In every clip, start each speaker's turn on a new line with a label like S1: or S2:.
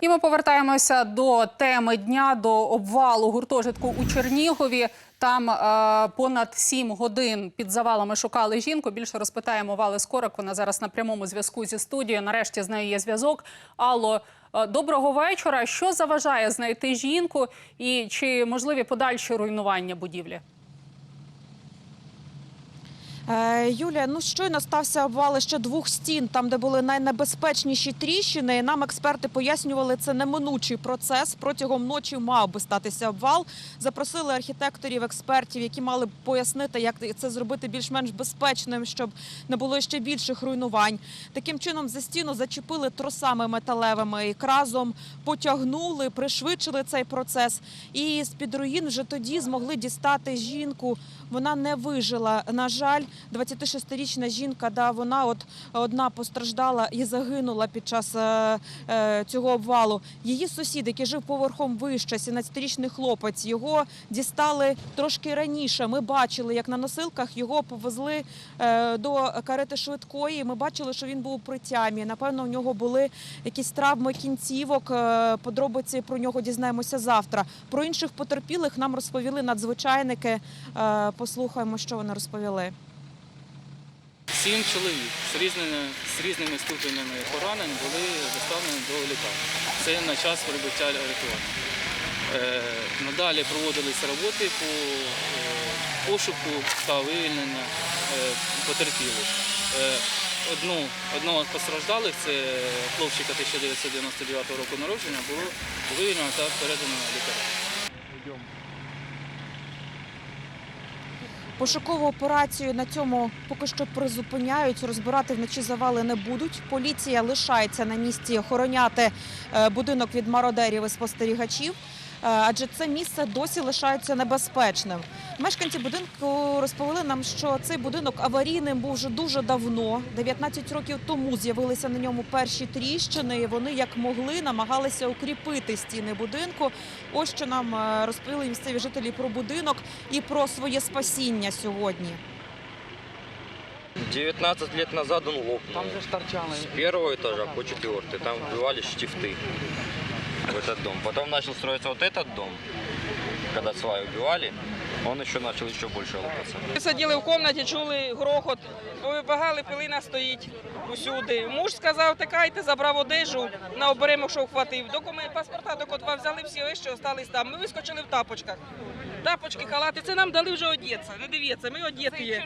S1: І ми повертаємося до теми дня до обвалу гуртожитку у Чернігові. Там е, понад сім годин під завалами шукали жінку. Більше розпитаємо Вали Скорик. Вона зараз на прямому зв'язку зі студією. Нарешті з нею є зв'язок. Алло, е, доброго вечора. Що заважає знайти жінку і чи можливі подальші руйнування будівлі?
S2: Е, Юлія, ну щойно стався обвал ще двох стін, там де були найнебезпечніші тріщини. Нам експерти пояснювали, це неминучий процес. Протягом ночі мав би статися обвал. Запросили архітекторів, експертів, які мали б пояснити, як це зробити більш-менш безпечним, щоб не було ще більших руйнувань. Таким чином за стіну зачепили тросами металевими і кразом потягнули, пришвидшили цей процес. І з під руїн вже тоді змогли дістати жінку. Вона не вижила. На жаль, 26-річна жінка, да, вона от одна постраждала і загинула під час е, е, цього обвалу. Її сусід, який жив поверхом вище, 17-річний хлопець, його дістали трошки раніше. Ми бачили, як на носилках його повезли е, до карети швидкої. Ми бачили, що він був у притямі. Напевно, у нього були якісь травми кінцівок. Подробиці про нього дізнаємося завтра. Про інших потерпілих нам розповіли надзвичайники. Послухаємо, що вони розповіли.
S3: Сім чоловік з різними, з різними ступенями поранень були доставлені до лікарні. Це на час прибуття рятувальників. Е, надалі проводилися роботи по е, пошуку та вивільнення е, потерпілих. Е, одну, одного з постраждалих, це хлопчика 1999 року народження, було вивільнено та передано лікарям.
S2: Пошукову операцію на цьому поки що призупиняють. Розбирати вночі завали не будуть. Поліція лишається на місці охороняти е, будинок від мародерів і спостерігачів. е, Адже це місце досі лишається небезпечним. Мешканці будинку розповіли нам, що цей будинок аварійним був вже дуже давно. 19 років тому з'явилися на ньому перші тріщини. і Вони як могли намагалися укріпити стіни будинку. Ось що нам е, розповіли місцеві жителі про будинок і про своє спасіння сьогодні.
S4: 19 лет назад он лопнул.
S5: Там же ж торчали.
S4: С первого этажа по четвертый. Там вбивали штифты в этот дом. Потом начал строиться вот этот дом. Когда сваи убивали, он еще начал еще больше лопаться.
S6: Ми сиділи в кімнаті, чули грохот, вибагали, пилина стоїть усюди. Муж сказав, тикайте, забрав одежу, на оберемок, що вхватив. Документи, паспорта до котва взяли всі вещі, остались там. Ми вискочили в тапочках. Тапочки, халати, це нам дали вже одеться. Не дивіться, ми одеті є.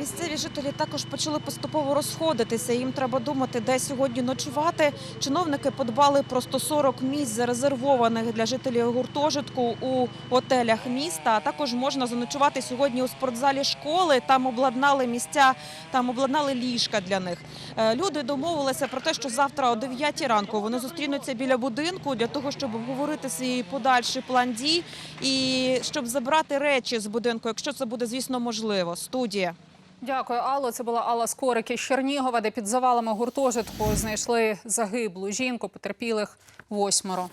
S2: Місцеві жителі також почали поступово розходитися. Їм треба думати, де сьогодні ночувати. Чиновники подбали про 140 місць зарезервованих для жителів гуртожитку у готелях міста. А також можна заночувати сьогодні у спортзалі школи. Там обладнали місця, там обладнали ліжка для них. Е, Люди домовилися про те, що завтра о 9 ранку вони зустрінуться біля будинку для того, щоб обговорити свій подальший план дій і щоб забрати речі з будинку, якщо це буде, звісно, можливо. Студія.
S1: Дякую, Алло. Це була Алла Скорик із Чернігова, де під завалами гуртожитку знайшли загиблу жінку, потерпілих восьмеро.